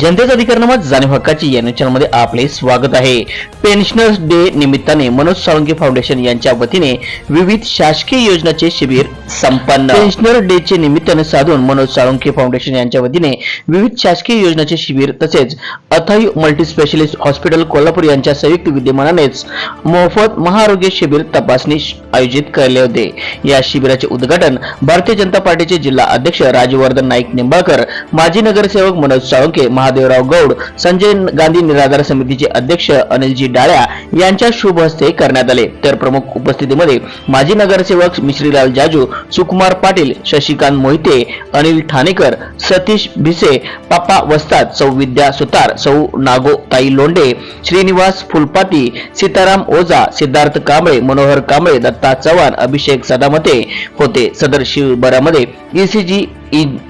जनतेचा अधिकारनामा जाणीव हक्काची या न्यूज चॅनलमध्ये आपले स्वागत आहे. पेन्शनर्स डे निमित्ताने मनोज साळुंके फाउंडेशन यांच्या वतीने विविध शासकीय योजनाचे शिबिर संपन्न. पेन्शनर डे चे निमित्ताने साधून मनोज साळुंके फाउंडेशन यांच्या वतीने विविध शासकीय योजनाचे शिबिर तसेच Athai multi specialist hospital Kolhapur यांच्या संयुक्त विद्यमानानेच मोफत महाआरोग्य शिबिर तपासणी आयोजित केले होते. या शिबिराचे उद्घाटन भारतीय जनता पार्टीचे जिल्हा अध्यक्ष राजवर्धन नाईक निंबाळकर माजी नगरसेवक मनोज साळुंके महादेवराव गौड संजय गांधी निराधार समितीचे अध्यक्ष अनिलजी डाळ्या यांच्या शुभ हस्ते करण्यात आले. तर प्रमुख उपस्थितीमध्ये माजी नगरसेवक मिश्रीलाल जाजू सुकुमार पाटील शशिकांत मोहिते अनिल ठाणेकर सतीश भिसे पापा वस्ताद सौ विद्या सुतार सौ नागो ताई लोंडे श्रीनिवास फुलपाती सीताराम ओझा सिद्धार्थ कांबळे मनोहर कांबळे दत्ता चव्हाण अभिषेक सदामते होते. सदर शिबिरामध्ये ईसीजी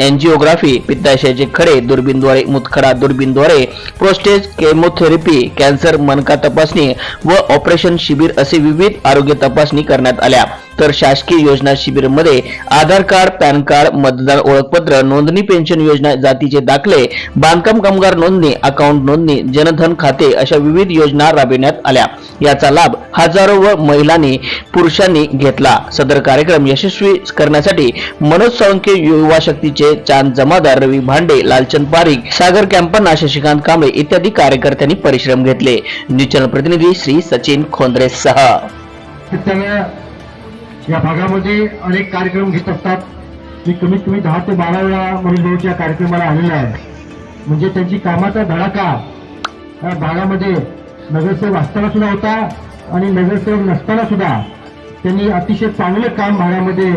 एन्जिओग्राफी पित्ताशयाचे खडे दुर्बीनद्वारे मुतखडा दुर्बीनद्वारे प्रोस्टेज केमोथेरपी कॅन्सर मनका तपासणी व ऑपरेशन शिबिर असे विविध आरोग्य तपासणी करण्यात आल्या. तर शासकीय योजना शिबिरमध्ये आधार कार्ड पॅन कार्ड मतदार ओळखपत्र नोंदणी पेन्शन योजना जातीचे दाखले बांधकाम कामगार नोंदणी अकाउंट नोंदणी जनधन खाते अशा विविध योजना राबविण्यात आल्या. याचा लाभ हजारो व महिलांनी पुरुषांनी घेतला. सदर कार्यक्रम यशस्वी करण्यासाठी मनोज साळुंके युवा शक्तीचे चांद जमादार रवी भांडे लालचंद पारिक सागर कॅम्पन्ना शशिकांत कांबळे इत्यादी कार्यकर्त्यांनी परिश्रम घेतले. न्यूज चॅनल प्रतिनिधी श्री सचिन खोंद्रे सह. या भागामध्ये अनेक कार्यक्रम घेत असतात. मी कमीत कमी दहा ते बारा वेळा मनोज या कार्यक्रमाला आलेला आहे. म्हणजे त्यांची कामाचा धडाका या भागामध्ये नगरसेवक असताना सुद्धा होता आणि नगरसेवक नसताना सुद्धा त्यांनी अतिशय चांगलं काम भागामध्ये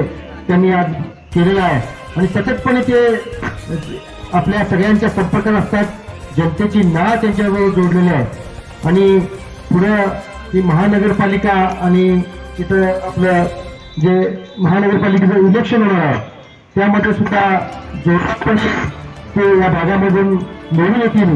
त्यांनी आज केलेलं आहे. आणि सततपणे ते आपल्या सगळ्यांच्या संपर्कात असतात. जनतेची नाळ त्यांच्याबरोबर जोडलेली आहे. आणि पुढं ही महानगरपालिका आणि तिथं आपलं जे महानगरपालिकेचं इलेक्शन होणार आहे त्यामध्ये सुद्धा जोरदारपणे ते या भागामधून निवडून येतील.